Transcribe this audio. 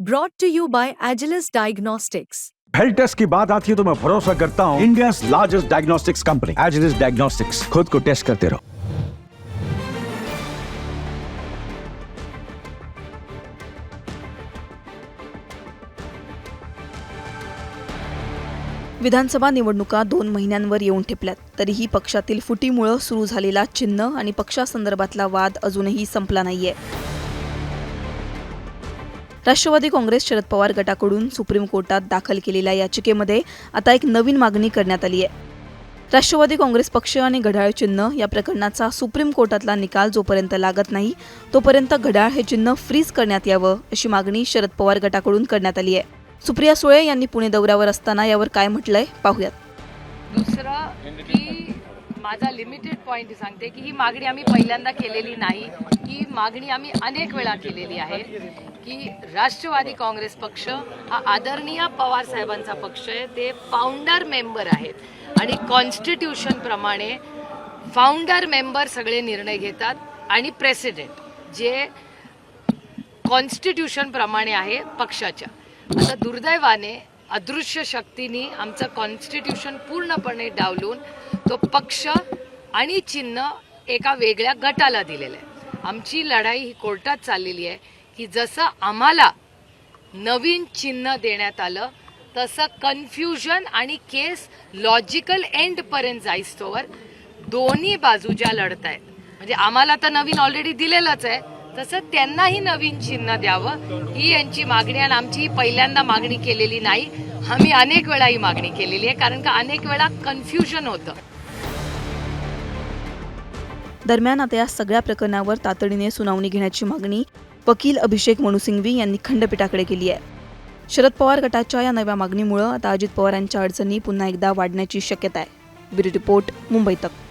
Brought to you by Agilus Diagnostics. Health test की बात आती है तो मैं भरोसा करता हूँ India largest diagnostics company Agilus diagnostics खुद को टेस्ट करते रहो विधानसभा निवडणुका दोन महिन्यांवर येऊन ठेपल्यात. तरीही पक्षातील फुटीमुळं सुरू झालेला चिन्ह आणि पक्षासंदर्भातला वाद अजूनही संपला नाहीये. राष्ट्रवादी काँग्रेस शरद पवार गटाकडून सुप्रीम कोर्टात दाखल केलेल्या याचिकेमध्ये आता एक नवीन मागणी करण्यात आली आहे. राष्ट्रवादी काँग्रेस पक्ष आणि घड्याळ चिन्ह या प्रकरणाचा सुप्रीम कोर्टातला निकाल जोपर्यंत लागत नाही तोपर्यंत घड्याळ हे चिन्ह फ्रीज करण्यात यावं अशी मागणी शरद पवार गटाकडून करण्यात आली आहे. सुप्रिया सुळे यांनी पुणे दौऱ्यावर असताना यावर काय म्हटलंय पाहूयात. दुसरं की माझा लिमिटेड पॉईंट सांगते की ही मागणी आम्ही पहिल्यांदा केलेली नाही. ही मागणी आम्ही अनेक वेळा केलेली आहे. की राष्ट्रवादी काँग्रेस पक्ष हा आदरणीय पवार साहेबांचा पक्ष आहे. ते फाउंडर मेंबर आहेत. आणि कॉन्स्टिट्यूशन प्रमाणे फाउंडर मेंबर सगळे निर्णय घेतात. आणि प्रेसिडेंट जे कॉन्स्टिट्यूशन प्रमाणे आहे पक्षाच्या. आता दुर्दैवाने अदृश्य शक्तीने आमचं कॉन्स्टिट्यूशन पूर्णपणे डावलून तो पक्ष आणि चिन्ह एका वेगळ्या गटाला दिलेलं आहे. आमची लढाई ही कोर्टात चाललेली आहे. की जसं आम्हाला नवीन चिन्ह देण्यात आलं तसं कन्फ्युजन आणि केस लॉजिकल एंडपर्यंत जाईस्तोवर दोन्ही बाजू ज्या लढत आहेत म्हणजे आम्हाला तर नवीन ऑलरेडी दिलेलंच आहे तसं त्यांनाही नवीन चिन्ह द्यावं. ही यांची मागणी आणि आमची ही पहिल्यांदा मागणी केलेली नाही. आम्ही अनेक वेळा ही मागणी केलेली आहे कारण का अनेक वेळा कन्फ्युजन होतं. दरम्यान आता या सगळ्या प्रकरणावर तातडीने सुनावणी घेण्याची मागणी वकील अभिषेक मनुसिंघवी यांनी खंडपीठाकडे केली आहे. शरद पवार गटाच्या या नव्या मागणीमुळं आता अजित पवारांच्या अडचणी पुन्हा एकदा वाढण्याची शक्यता आहे. ब्युरो रिपोर्ट मुंबई तक.